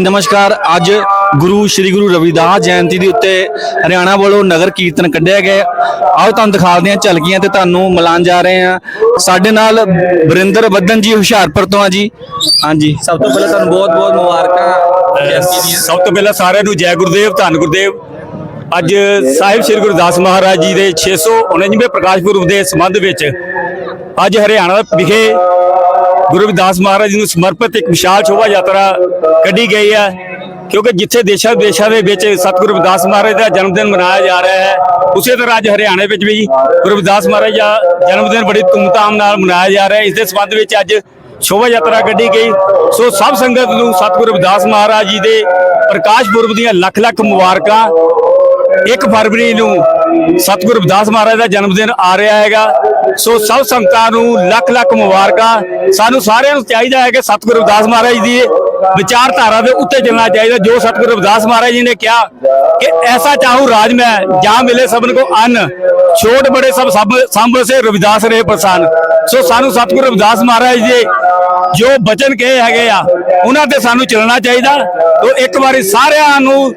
ਨਮਸਕਾਰ। ਅੱਜ ਗੁਰੂ, ਸ੍ਰੀ ਗੁਰੂ ਰਵਿਦਾਸ ਜਯੰਤੀ ਦੇ ਉੱਤੇ ਹਰਿਆਣਾ ਵੱਲੋਂ ਨਗਰ ਕੀਰਤਨ ਕੱਢਿਆ ਗਿਆ। ਆਓ ਤੁਹਾਨੂੰ ਦਿਖਾਉਂਦੇ ਹਾਂ ਝਲਕੀਆਂ ਤੇ ਤੁਹਾਨੂੰ ਮਿਲਾਨ ਜਾ ਰਹੇ ਹਾਂ। ਸਾਡੇ ਨਾਲ ਬਰਿੰਦਰ ਬੱਦਨ ਜੀ, ਹੁਸ਼ਿਆਰਪੁਰ ਤੋਂ ਆ ਜੀ। ਹਾਂਜੀ, ਸਭ ਤੋਂ ਪਹਿਲਾਂ ਤੁਹਾਨੂੰ ਬਹੁਤ ਬਹੁਤ ਮੁਬਾਰਕਾਂ। ਸਭ ਤੋਂ ਪਹਿਲਾਂ ਸਾਰਿਆਂ ਨੂੰ ਜੈ ਗੁਰਦੇਵ, ਧੰਨ ਗੁਰਦੇਵ। ਅੱਜ ਸਾਹਿਬ ਸ੍ਰੀ ਗੁਰਦਾਸ ਮਹਾਰਾਜ ਜੀ ਦੇ 649ਵੇਂ ਪ੍ਰਕਾਸ਼ ਪੁਰਬ ਦੇ ਸੰਬੰਧ ਵਿੱਚ ਅੱਜ ਹਰਿਆਣਾ ਵਿਖੇ ਗੁਰੂ ਰਵਿਦਾਸ ਮਹਾਰਾਜ ਜੀ ਨੂੰ ਸਮਰਪਿਤ ਇੱਕ ਵਿਸ਼ਾਲ ਸ਼ੋਭਾ ਯਾਤਰਾ ਕੱਢੀ ਗਈ ਹੈ, ਕਿਉਂਕਿ ਜਿੱਥੇ ਦੇਸ਼ਾਂ ਵਿਦੇਸ਼ਾਂ ਦੇ ਵਿੱਚ ਸਤਿਗੁਰੂ ਰਵਿਦਾਸ ਮਹਾਰਾਜ ਦਾ ਜਨਮ ਦਿਨ ਮਨਾਇਆ ਜਾ ਰਿਹਾ ਹੈ, ਉਸੇ ਤਰ੍ਹਾਂ ਅੱਜ ਹਰਿਆਣੇ ਵਿੱਚ ਵੀ ਗੁਰੂ ਰਵਿਦਾਸ ਮਹਾਰਾਜ ਦਾ ਜਨਮ ਦਿਨ ਬੜੀ ਧੂਮਧਾਮ ਨਾਲ ਮਨਾਇਆ ਜਾ ਰਿਹਾ ਹੈ। ਇਸ ਦੇ ਸੰਬੰਧ ਵਿੱਚ ਅੱਜ ਸ਼ੋਭਾ ਯਾਤਰਾ ਕੱਢੀ ਗਈ। ਸੋ ਸਭ ਸੰਗਤ ਨੂੰ ਸਤਿਗੁਰੂ ਰਵਿਦਾਸ ਮਹਾਰਾਜ ਜੀ ਦੇ ਪ੍ਰਕਾਸ਼ ਪੁਰਬ ਦੀਆਂ ਲੱਖ ਲੱਖ ਮੁਬਾਰਕਾਂ। 1 ਫਰਵਰੀ ਨੂੰ ਸਤਿਗੁਰੂ ਰਵਿਦਾਸ ਮਹਾਰਾਜ ਦਾ ਜਨਮ ਦਿਨ ਆ ਰਿਹਾ ਹੈਗਾ। ਸੋ ਸਭ ਸੰਗਤਾਂ ਨੂੰ ਲੱਖ ਲੱਖ ਮੁਬਾਰਕਾਂ। ਸਾਨੂੰ ਸਾਰਿਆਂ ਨੂੰ ਚਾਹੀਦਾ ਹੈ ਕਿ ਸਤਿਗੁਰੂ ਰਵਿਦਾਸ ਮਹਾਰਾਜ ਦੀ ਵਿਚਾਰਧਾਰਾ ਦੇ ਉੱਤੇ ਚੱਲਣਾ ਚਾਹੀਦਾ। ਜੋ ਸਤਿਗੁਰੂ ਰਵਿਦਾਸ ਮਹਾਰਾਜ ਜੀ ਨੇ ਕਿਹਾ ਕਿ ਐਸਾ ਚਾਹੂ ਰਾਜ ਮੈਂ, ਜਾਂ ਮਿਲੇ ਸਭਨ ਕੋ ਅੰਨ, ਛੋਟ ਬੜੇ ਸਭ ਸਭ ਸੰਭ ਸੇ ਰਵਿਦਾਸ ਰਹੇ ਪ੍ਰਸੰਨ। ਸੋ ਸਾਨੂੰ ਸਤਿਗੁਰੂ ਰਵਿਦਾਸ ਮਹਾਰਾਜ ਜੀ ਜੋ ਬਚਨ ਕਹੇ ਹੈਗੇ ਆ, ਉਹਨਾਂ ਤੇ ਸਾਨੂੰ ਚੱਲਣਾ ਚਾਹੀਦਾ। ਤੋ ਇੱਕ ਵਾਰੀ ਸਾਰਿਆਂ ਨੂੰ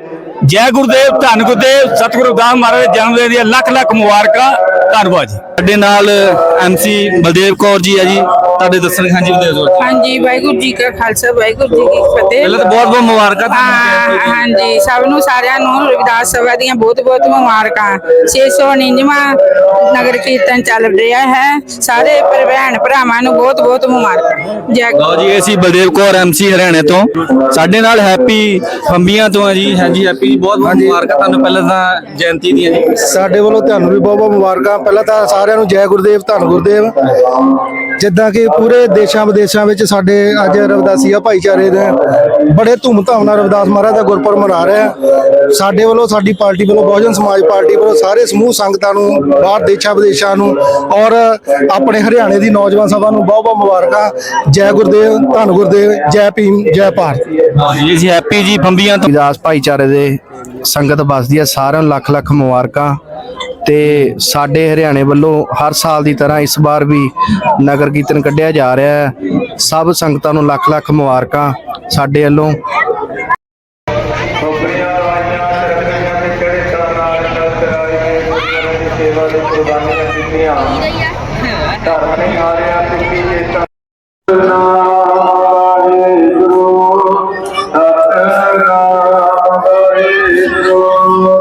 ਜੈ ਗੁਰਦੇਵ ਧੰਨ ਗੁਰਦੇਵ ਸਤਿਗੁਰੂ ਰਵਿਦਾਸ ਮਹਾਰਾਜ ਦੇ ਜਨਮ ਦਿਨ ਦੀਆਂ ਲੱਖ ਲੱਖ ਮੁਬਾਰਕਾਂ ਧੰਨਵਾਦ ਜੀ। ਸਾਡੇ ਨਾਲ ਐਮਸੀ ਬਲਦੇਵ ਕੌਰ ਜੀ ਆ ਜੀ ਤੁਹਾਡੇ ਦੱਸਣ ਹਾਂਜੀ ਬਲਦੇਵ ਕੌਰ ਜੀ। ਹਾਂਜੀ ਵਾਹਿਗੁਰੂ ਜੀ ਕਾ ਖਾਲਸਾ ਵਾਹਿਗੁਰੂ ਜੀ ਕੀ ਫਤਿਹ। ਪਹਿਲਾਂ ਤਾਂ ਬਹੁਤ ਬਹੁਤ ਮੁਬਾਰਕਾਂ ਤੁਹਾਨੂੰ। ਹਾਂ, ਹਾਂਜੀ ਸਭ ਨੂੰ ਸਾਰਿਆਂ ਨੂੰ ਰਵਿਦਾਸ ਸਭਾ ਦੀਆਂ ਬਹੁਤ ਬਹੁਤ ਮੁਬਾਰਕਾਂ। 649ਵਾਂ ਨਗਰ ਕੀਰਤਨ ਚੱਲ ਰਿਹਾ ਹੈ। ਸਾਰੇ ਪਰ ਭੈਣ ਭਰਾਵਾਂ ਨੂੰ ਬਹੁਤ ਬਹੁਤ ਮੁਬਾਰਕਾਂ। ਜੈ ਲਓ ਜੀ ਇਹ ਸੀ ਬਲਦੇਵ ਕੌਰ ਐਮਸੀ ਹਰਿਆਣੇ ਤੋਂ। ਸਾਡੇ ਨਾਲ ਹੈਪੀ ਫੰਬੀਆਂ ਤੋਂ ਆ ਜੀ ਹਾਂਜੀ ਹੈਪੀ ਜੀ ਬਹੁਤ ਬਹੁਤ ਮੁਬਾਰਕਾਂ ਤੁਹਾਨੂੰ ਪਹਿਲਾਂ ਤਾਂ ਜਯੰਤੀ ਦੀਆਂ। ਜੀ ਸਾਡੇ ਵੱਲੋਂ ਤੁਹਾਨੂੰ ਵੀ ਬਹੁਤ ਬਹੁਤ ਮੁਬਾਰਕਾਂ। ਪਹਿਲਾਂ ਤਾਂ ਸਾਰਿਆਂ ਨੂੰ ਜੈ ਗੁਰਦੇਵ ਧੰਨ ਗੁਰਦੇਵ। ਜਿੱਦਾਂ ਕਿ ਪੂਰੇ ਦੇਸ਼ਾਂ ਵਿਦੇਸ਼ਾਂ ਵਿੱਚ ਸਾਡੇ ਅੱਜ ਰਵਿਦਾਸੀਆ ਭਾਈਚਾਰੇ ਦੇ। ਬੜੇ ਧੂਮਧਾਮ ਨਾਲ ਰਵਿਦਾਸ ਮਹਾਰਾਜ ਦਾ ਗੁਰਪੁਰਬ ਮਨਾ ਰਹੇ ਆ। ਸਾਡੇ ਵੱਲੋਂ ਸਾਡੀ ਪਾਰਟੀ ਵੱਲੋਂ ਬਹੁਜਨ ਸਮਾਜ ਪਾਰਟੀ ਵੱਲੋਂ ਸਾਰੇ ਸਮੂਹ ਸੰਗਤਾਂ ਨੂੰ ਬਾਹਰ ਦੇਸ਼ਾਂ ਵਿਦੇਸ਼ਾਂ ਨੂੰ ਔਰ ਆਪਣੇ ਹਰਿਆਣੇ ਦੀ ਨੌਜਵਾਨ ਸਭਾ ਨੂੰ ਬਹੁਤ ਬਹੁਤ ਮੁਬਾਰਕਾਂ। ਜੈ ਗੁਰਦੇਵ ਧੰਨ ਗੁਰਦੇਵ ਜੈ ਭੀਮ ਜੈ ਭਾਰਤ। ਜੀ ਜੀ ਹੈਪੀ ਜੀ ਫੰਬੀਆਂ ਤੋਂ। ਵਿਦਾਸ ਭਾਈਚਾਰੇ ਦੇ ਸੰਗਤ ਬਸਦੀ ਹੈ ਸਾਰਿਆਂ ਨੂੰ ਲੱਖ ਲੱਖ ਮੁਬਾਰਕਾਂ। ਤੇ ਸਾਡੇ ਹਰਿਆਣੇ ਵੱਲੋਂ ਹਰ ਸਾਲ ਦੀ ਤਰ੍ਹਾਂ ਇਸ ਵਾਰ ਵੀ ਨਗਰ ਕੀਰਤਨ ਕੱਢਿਆ ਜਾ ਰਿਹਾ ਹੈ। ਸਭ ਸੰਗਤਾਂ ਨੂੰ ਲੱਖ ਲੱਖ ਮੁਬਾਰਕਾਂ ਸਾਡੇ ਵੱਲੋਂ। ਧਰਮ ਨੇ ਹਾਰਿਆ ਸਿੱਖੀ ਚੇਤਾ ਵਾਹਿਗੁਰੂ। ਵਾਹਿਗੁਰੂ ਰਬਤ ਮੁਰਦੇ ਅਮਰਦਾਸ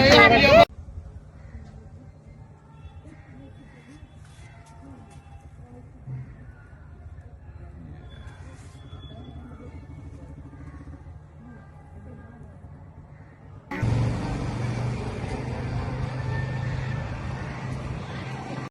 cara.